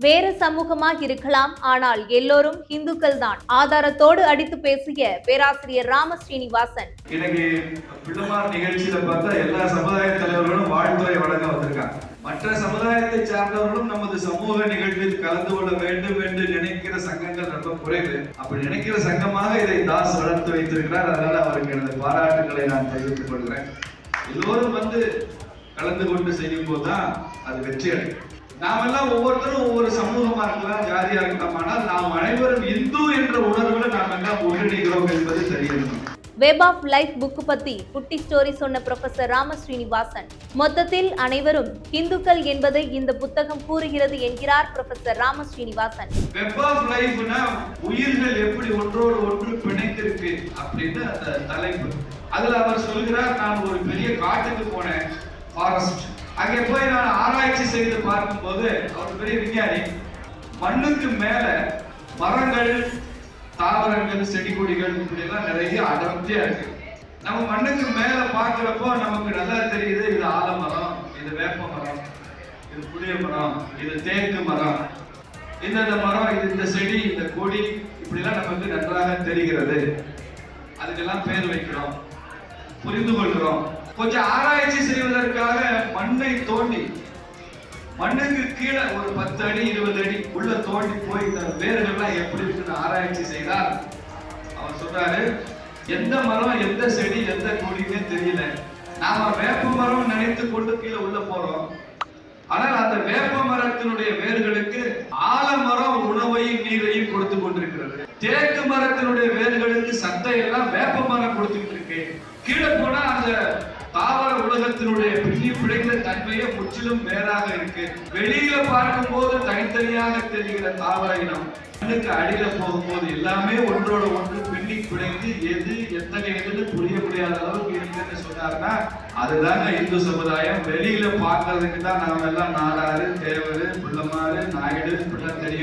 வேறு சமூகமாக இருக்கலாம் ஆனால் எல்லோரும் இந்துக்கள் தான் ஆதாரத்தோடு அடித்து பேசிய பேராசிரியர் ராம ஸ்ரீனிவாசன் இன்னைக்கு பிள்ளைமார் நிகழ்ச்சியில பார்த்தா எல்லா சமுதாய தலைவர்களும் வாழ்த்துறை வழங்க வந்திருக்காங்க. மற்ற சமுதாயத்தை சார்ந்தவர்களும் நமது சமூக நிகழ்வில் கலந்து கொள்ள வேண்டும் என்று நினைக்கிற சங்கங்கள் ரொம்ப குறைவு. அப்படி நினைக்கிற சங்கமாக இதை தாஸ் வளர்த்து வைத்திருக்கிறார். அதனால அவருக்கு எனது பாராட்டுகளை நான் தெரிவித்துக் கொள்கிறேன். எல்லோரும் வந்து கலந்து கொண்டு செய்யும் போதுதான் அது வெற்றி அடையும் நாமெல்லாம் ஒவ்வொருத்தரும் ஒவ்வொரு சமூகமா இருக்கலாம் ஜாதியா இருக்கலாம் ஆனால் நாம் அனைவரும் இந்து என்ற உணர்வுல நாம் எல்லாம் ஒன்றிணைகிறோம் என்பது தெரியணும். வெப் ஆஃப் லைஃப் புக் பத்தி குட்டி ஸ்டோரி சொன்ன ப்ரொஃபசர் ராம ஸ்ரீனிவாசன் மொத்தத்தில் அனைவரும் இந்துக்கள் என்பதை இந்த புத்தகம் கூறுகிறது என்கிறார் professor Rama Srinivasan web of லைஃப்னா உயிர்கள் எப்படி ஒன்றோடு ஒன்று பிணைத்திருக்கு அப்படின்னு அந்த தலைப்பு. அதுல அவர் சொல்கிறார் நான் ஒரு பெரிய காட்டுக்கு போனேன் ஃபாரஸ்ட் அங்கே போய் நான் ஆராய்ச்சி செய்து பார்க்கும்போது அவர் பெரிய விஞ்ஞானி மண்ணுக்கு மேல மரங்கள் தாவரங்கள் செடி கொடிகள் இப்படிலாம் நிறைய அடர்த்தியா இருக்கு. நம்ம மண்ணுக்கு மேல பாக்குறப்போ நமக்கு நல்லா தெரியுது இது ஆலமரம் இது வேப்ப மரம் இது புளிய மரம் இது தேக்கு மரம். இந்த இந்த மரம் இது இந்த செடி இந்த கொடி இப்படிலாம் நமக்கு நன்றாக தெரிகிறது. அதுக்கெல்லாம் பேர் வைக்கிறோம் புரிந்து கொள்கிறோம். கொஞ்சம் ஆராய்ச்சி செய்வதற்காக மண்ணை தோண்டி மண்ணுக்கு கீழே ஒரு பத்து அடி இருபது அடி உள்ள தோண்டி போய் இந்த வேர்கள்லாம் எப்படி இருக்குன்னு ஆராய்ச்சி செய்தார் அவர் சொல்றாரு எந்த மரம் எந்த செடி எந்த கொடின்னே தெரியல. நாம வேப்ப மரம் நினைத்து கொண்டு கீழே உள்ள போறோம். ஆனால் அந்த வேப்ப மரத்தினுடைய வேர்களுக்கு ஆலமரம் உணவையும் நீரையும் கொடுத்து கொண்டிருக்கிறது. தேக்கு மரத்தினுடைய வேர்களுக்கு சத்தை எல்லாம் வேப்ப மரம் கொடுத்துட்டு இருக்கு. கீழே போனா அந்த தாவர உலகத்தினுடைய பின்னி பிழைந்த தன்மையே முற்றிலும் வேறாக இருக்கு. வெளியில பார்க்கும்போது தனித்தனியாக தெரிகிற தாவர இனம். கண்ணுக்கு அடியில போகும்போது எல்லாமே ஒன்றோட ஒன்று பின்னி குடைந்து எது எத்தகையதுன்னு புரிய முடியாத அளவுக்கு இருக்குன்னு சொன்னாருன்னா அதுதாங்க இந்து சமுதாயம். வெளியில பார்க்கறதுக்கு தான் நாம எல்லாம் நாடாறு தேவரு பிள்ளைமாரு நாயுடு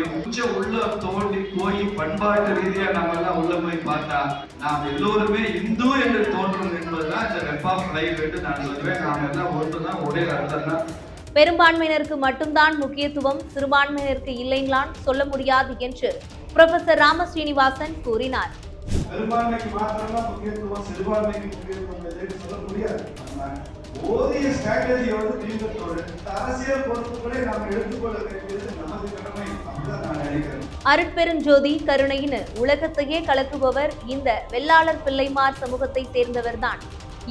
தெரியும் கொஞ்சம் உள்ள தோண்டி போய் பண்பாட்டு ரீதியா நாம எல்லாம் உள்ள போய் பார்த்தா நாம் எல்லோருமே இந்து என்று தோன்றும் என்பதுதான் இந்த வெப் ஆஃப் லைஃப் என்று நான் சொல்வேன். நாம எல்லாம் ஒன்றுதான் ஒரே அர்த்தம் தான் பெரும்பான்மையினருக்கு மட்டும்தான் முக்கியத்துவம் சிறுபான்மையினருக்கு இல்லைங்களான் சொல்ல முடியாது என்று ப்ரொஃபசர் ராம ஸ்ரீனிவாசன் கூறினார். பெரும்பான்மைக்கு மாத்திரம்தான் முக்கியத்துவம் சிறுபான்மைக்கு முக்கியத்துவம் சொல்ல முடியாது. நம்ம போதிய ஸ்ட்ராட்டஜியை வந்து பின்பற்றோடு அரசியல் பொறுப்புகளை நாம் எடுத்துக்கொள்ள வேண்டியது நமது கடமை அப்படிதான் நான் நினைக்கிறேன். அருட்பெருஞ்சோதி கருணையினு உலகத்தையே கலக்குபவர் இந்த வெள்ளாளர் பிள்ளைமார் சமூகத்தை சேர்ந்தவர்தான்.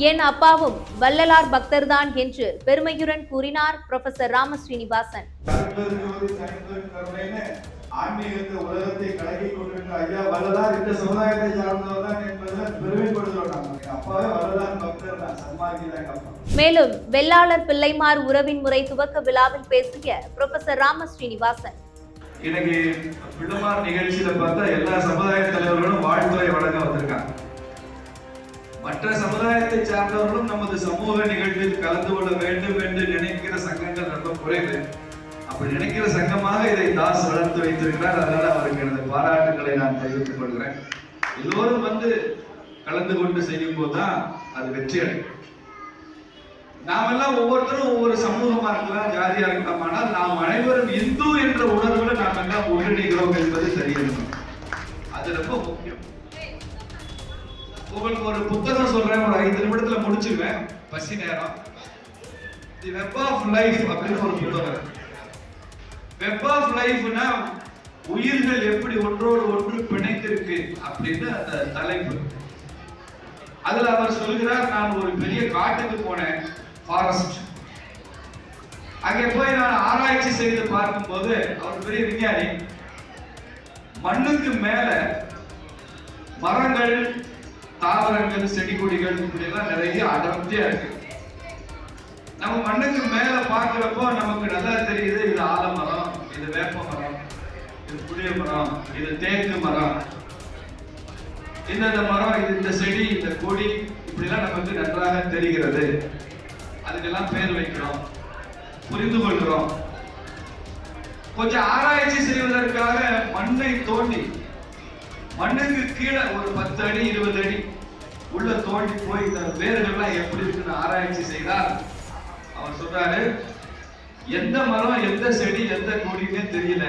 என் அப்பாவும் வள்ளலார் பக்தர்தான் என்று பெருமையுடன் கூறினார் ப்ரொஃபசர் ராம ஸ்ரீனிவாசன் அருட்பெருஞ்சோதி தனிப்பெரும் கருணைன்னு ஆன்மீகத்தை உலகத்தை கலக்கி கொண்டிருக்கிற ஐயா வள்ளலார் இந்த சமுதாயத்தை சார்ந்தவர் தான் என்பதை பெருமைப்படுகிறோம் மேலும் வெள்ளாளர் பிள்ளைமார் உறவின் முறை துவக்க விழாவில் பேசிய ப்ரொஃபசர் ராம ஸ்ரீனிவாசன் இன்னைக்கு பிள்ளைமார் நிகழ்ச்சியில பார்த்தா எல்லா சமுதாய தலைவர்களும் வாழ்த்துறை வழங்க வந்திருக்காங்க. மற்ற சமுதாயத்தை சார்ந்தவர்களும் நமது சமூக நிகழ்வில் கலந்து கொள்ள வேண்டும் என்று நினைக்கிற சங்கங்கள் ரொம்ப குறைவு. அப்படி நினைக்கிற சங்கமாக இதை தாஸ் வளர்த்து வைத்திருக்கிறார். அதனால அவருக்கு எனது பாராட்டுகளை நான் தெரிவித்துக் கொள்கிறேன். எல்லோரும் வந்து கலந்து கொண்டு செய்யும் போதுதான் அது வெற்றி அடையும். நாமெல்லாம் ஒவ்வொருத்தரும் ஒவ்வொரு சமூகமா இருக்கலாம் ஜாதியா இருக்கலாம். ஆனால் நாம் அனைவரும் இந்து என்ற உணர்வுல நாம் எல்லாம் ஒன்றிணைகிறோம் என்பது தெரியணும் அது ரொம்ப முக்கியம். உங்களுக்கு ஒரு புத்தகம் சொல்றேன் ஒரு ஐந்து நிமிடத்துல முடிச்சிருவேன். பசி நேரம். தி வெப் ஆஃப் லைஃப் அப்படின்னு ஒரு புத்தகம் வெப் ஆஃப் லைஃப்னா உயிர்கள் எப்படி ஒன்றோடு ஒன்று பிணைத்திருக்கு அப்படின்னு அந்த தலைப்பு. அதுல அவர் சொல்கிறார் நான் ஒரு பெரிய காட்டுக்கு போனேன் ஃபாரஸ்ட் அங்கே போய் நான் ஆராய்ச்சி செய்து பார்க்கும்போது அவர் பெரிய விஞ்ஞானி மண்ணுக்கு மேல மரங்கள் தாவரங்கள் செடி கொடிகள் இப்படிலாம் நிறைய அடர்த்தியா இருக்கு. நம்ம மண்ணுக்கு மேல பாக்குறப்போ நமக்கு நல்லா தெரியுது இது ஆலமரம் இது வேப்ப மரம் இது புளிய மரம் இது தேக்கு மரம். இந்தந்த மரம் இந்த செடி இந்த கொடி இப்படிலாம் நமக்கு நன்றாக தெரிகிறது. அதுக்கெல்லாம் பேர் வைக்கிறோம். புரிந்து கொள்கிறோம். கொஞ்சம் ஆராய்ச்சி செய்வதற்காக மண்ணை தோண்டி மண்ணுக்கு கீழே ஒரு பத்து அடி இருபது அடி உள்ள தோண்டி போய் இந்த வேர்கள்லாம் எப்படி இருக்குன்னு ஆராய்ச்சி செய்தால் அவர் சொல்றாரு எந்த மரம் எந்த செடி எந்த கொடின்னே தெரியல.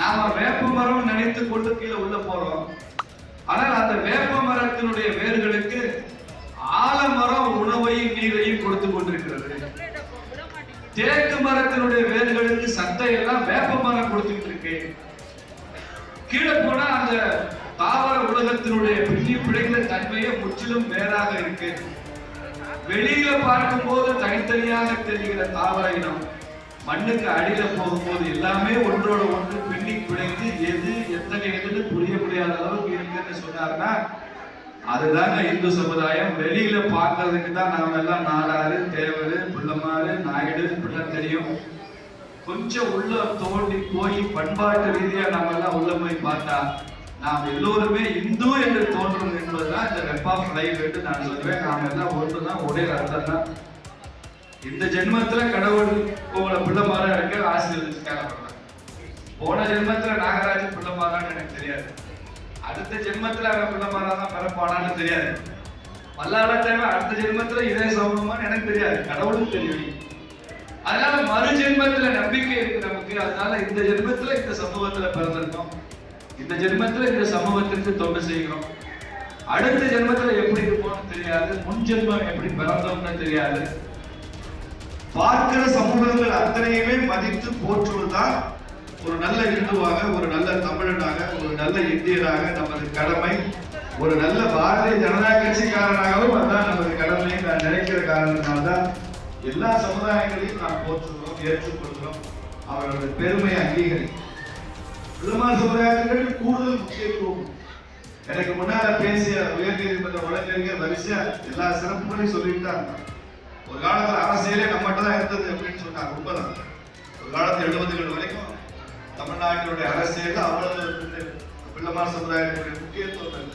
நாம வேப்ப மரம் நினைத்து கொண்டு கீழே உள்ள போறோம். வேப்ப மரத்தினுடைய வேர்களுக்கு ஆலமரம் உணவையும் நீரையும் கொடுத்து கொண்டிருக்கிறது. தேக்கு மரத்தினுடைய வேர்களுக்கு சத்தை எல்லாம் வேப்ப மரம் கொடுத்துக்கிட்டு இருக்கு. கீழே போனா அந்த தாவர உலகத்தினுடைய பின்னி பிழைந்த தன்மையே முற்றிலும் வேறாக இருக்கு. வெளியில பார்க்கும் போது தனித்தனியாக தெரிகிற தாவர இனம் மண்ணுக்கு அடியில போகும்போது எல்லாமே ஒன்றோட ஒன்று பின்னி பிழைத்து எது எத்தகையதுன்னு புரிய முடியாத அளவுக்கு இருக்குன்னு சொன்னாருன்னா அதுதாங்க இந்து சமுதாயம். வெளியில பார்க்கிறதுக்கு தான் நாம எல்லாம் நாடாரு தேவரு பிள்ளைமாரு நாயுடு இப்படிலாம் தெரியும். கொஞ்சம் உள்ள தோண்டி போய் பண்பாட்டு ரீதியா நாம எல்லாம் உள்ள போய் பார்த்தா நாம் எல்லோருமே இந்து என்று தோன்றும் என்பதுதான் இந்த வெப்பா ஆஃப் என்று நான் சொல்லுவேன் நாம் எல்லாம் ஒன்றுதான் ஒரே ரத்தம் தான் இந்த ஜென்மத்துல கடவுள் உங்களை எனக்கு இருக்க ஆசீர்வதிச்சுக்காக போன ஜென்மத்துல நாகராஜன் பிள்ளைமாரான்னு எனக்கு தெரியாது. அடுத்த ஜென்மத்தில் அவன் பிள்ளைமாரா தான் பிறப்பானான்னு தெரியாது. மல்லாட தேவை அடுத்த ஜென்மத்தில் இதே சௌகமான்னு எனக்கு தெரியாது. கடவுளும் தெரியும். அதனால மறு ஜென்மத்தில் நம்பிக்கை இருக்கு நமக்கு அதனால இந்த ஜென்மத்தில் இந்த சமூகத்தில் பிறந்திருக்கோம். இந்த ஜென்மத்தில் இந்த சமூகத்திற்கு தொண்டு செய்கிறோம். அடுத்த ஜென்மத்தில் எப்படி இருப்போம்னு தெரியாது. முன் ஜென்மம் எப்படி பிறந்தோம்னு தெரியாது. பார்க்கிற சமூகங்கள் அத்தனையுமே மதித்து போற்றுவதுதான் ஒரு நல்ல இந்துவாக ஒரு நல்ல தமிழனாக ஒரு நல்ல இந்தியராக நமது கடமை ஒரு நல்ல பாரதிய ஜனதா கட்சிக்காரனாகவும் அதான் நமது கடமை நான் நினைக்கிற காரணத்தினால்தான் எல்லா சமுதாயங்களையும் நாம் போற்றுகிறோம் ஏற்றுக்கொள்கிறோம் அவர்களது பெருமையை அங்கீகரிக்கிறோம். பெருமாள் கூடுதல் முக்கியத்துவம் எனக்கு முன்னால பேசிய உயர்நீதிமன்ற வழக்கறிஞர் வரிசையா எல்லா சிறப்புகளையும் சொல்லிட்டு தான் ஒரு காலத்துல அரசியலே நம்மகிட்ட தான் இருந்தது அப்படின்னு சொன்னாங்க உண்மைதான். ஒரு காலத்துல எழுபதுகள் வரைக்கும் தமிழ்நாட்டினுடைய அரசியல் அவ்வளவு பிள்ளைமார் சமுதாயத்தினுடைய முக்கியத்துவம்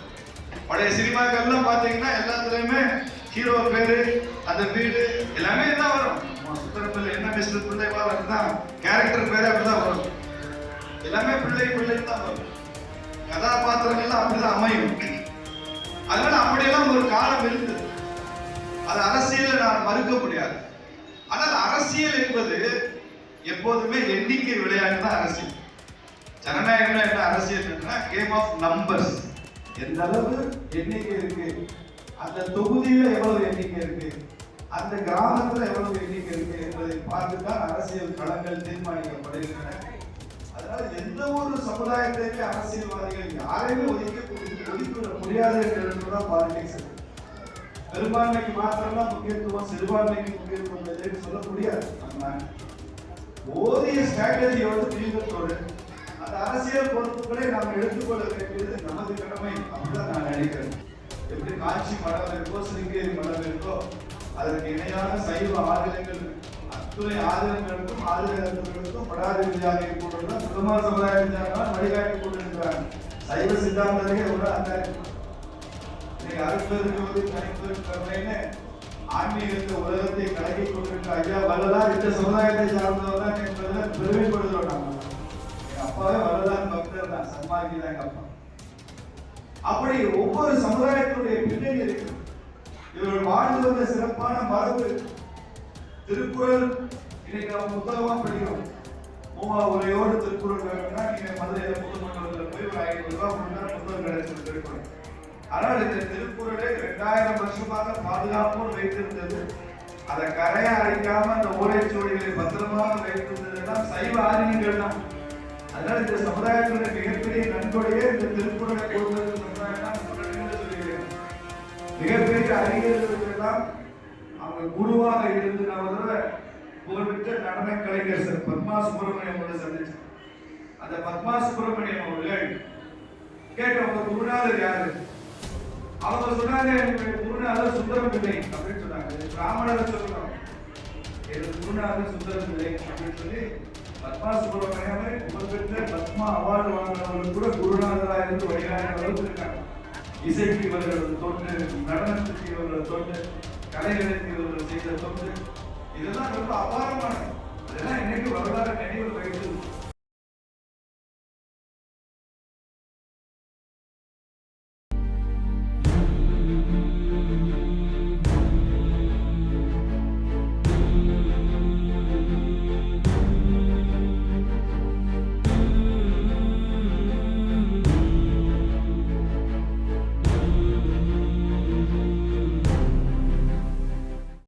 பழைய சினிமாக்கள்லாம் பார்த்தீங்கன்னா எல்லாத்துலேயுமே ஹீரோ பேரு அந்த வீடு எல்லாமே தான் வரும். சுத்தரப்பிள்ளை என்ன மிஸ்டர் பிள்ளைவா தான் கேரக்டர் பேரே அப்படிதான் வரும். எல்லாமே பிள்ளை பிள்ளை தான் வரும். கதாபாத்திரங்கள்லாம் அப்படிதான் அமையும். அதனால அப்படியெல்லாம் ஒரு காலம் இருந்தது. அது அரசியலை நான் மறுக்க முடியாது. ஆனால் அரசியல் என்பது எப்போதுமே எண்ணிக்கை விளையாட்டு தான் அரசியல். ஜனநாயகம் என்ன அரசியல் கேம் ஆஃப் நம்பர்ஸ் எந்த அளவு எண்ணிக்கை இருக்கு? அந்த தொகுதியில எவ்வளவு எண்ணிக்கை இருக்கு? அந்த கிராமத்துல எவ்வளவு எண்ணிக்கை இருக்கு என்பதை பார்த்து தான் அரசியல் களங்கள் தீர்மானிக்கப்படுகின்றன. அதனால எந்த ஒரு சமுதாயத்திலே அரசியல்வாதிகள் யாரையுமே ஒதுக்க ஒதுக்கிவிட முடியாது என்றுதான் பாலிடிக்ஸ் பெரும்பான்மைக்கு மாத்திரம்தான் முக்கியத்துவம் சிறுபான்மைக்கு முக்கியத்துவம் இல்லைன்னு சொல்ல முடியாது. நம்ம போதிய ஸ்ட்ராட்டஜியோடு வந்து அந்த அரசியல் பொறுப்புகளை நாம் எடுத்துக்கொள்ள வேண்டியது நமது கடமை அப்படிதான் நான் நினைக்கிறேன். எப்படி காட்சி மடம் இருக்கோ சிறுகேரி மடம் இருக்கோ அதற்கு இணையான சைவ ஆதினங்கள் அத்துணை ஆதினங்களுக்கும் ஆதினங்களுக்கும் படாதிபதியாக இருக்கின்றன. பெருமாள் சமுதாயம் வழிகாட்டி கொண்டிருக்கிறாங்க சைவ சித்தாந்தத்தை எவ்வளவு அந்த இன்னைக்கு அறுப்பதற்கு கணிப்பதற்கு கருணைன்னு ஆன்மீகத்தை உலகத்தை கலக்கி கொண்டிருக்கிற ஐயா வல்லலார் இந்த சமுதாயத்தை சார்ந்தவர் தான் என்பதை பெருமைப்படுகிறோம் நாம. எங்க அப்பாவே வல்லலார் பக்தர் தான் சன்மார்க்கி தான் எங்க அப்பா. அப்படி ஒவ்வொரு சமுதாயத்தினுடைய பின்னணி இருக்கு இவர்கள் வாழ்ந்து வந்த சிறப்பான மரபு திருக்குறள் இன்னைக்கு நம்ம புத்தகமா படிக்கிறோம். மூவா உரையோடு திருக்குறள் வேணும்னா நீங்க மதுரையில புதுமண்டலத்தில் போய் ஒரு ஐநூறு ரூபாய் கொடுத்தா புத்தகம் கிடைச்சது திருக்குறள். ஆனால் இந்த திருக்குறளை இரண்டாயிரம் வருஷமாக பாதுகாப்போடு வைத்திருந்தது. அதை கரையை அழைக்காம அந்த ஓலைச்சுவடிகளை பத்திரமாக வைத்திருந்ததெல்லாம் சைவ ஆரியங்கள் தான். அதனால இந்த சமுதாயத்துடைய மிகப்பெரிய நன்கொடையே இந்த திருக்குறளை கொடுத்தது மிகப்பெரிய அறிஞர்களுக்கெல்லாம் அவங்க குருவாக இருந்து நான் ஒரு புகழ்பெற்ற நடன கலைஞர் சார் பத்மா சுப்பிரமணியம் அவர்களை சந்திச்சேன் அந்த பத்மா சுப்பிரமணியம் அவர்கள் கேட்ட உங்க குருநாதர் யாரு? அவங்க சொன்னாங்க குருநாதர் சுந்தரம் இல்லை அப்படின்னு சொன்னாங்க. பிராமணர் பிராமணரை சொல்லணும் குருநாதர் சுந்தரம் இல்லை அப்படின்னு சொல்லி பத்மா சுப்பிரமணியம் புகழ்பெற்ற பத்மா அவார்டு வாங்கினவர்கள் கூட குருநாதராக இருந்து வழிகாட்டுற இருக்காங்க. இசைக்கு இவர்கள் தொண்டு நடனத்துக்கு இவர்கள் தொண்டு கலைகளுக்கு இவர்கள் செய்த தொண்டு. இதெல்லாம் ரொம்ப அபாரமானது. அதெல்லாம் இன்னைக்கு வரலாறு நினைவு வைத்து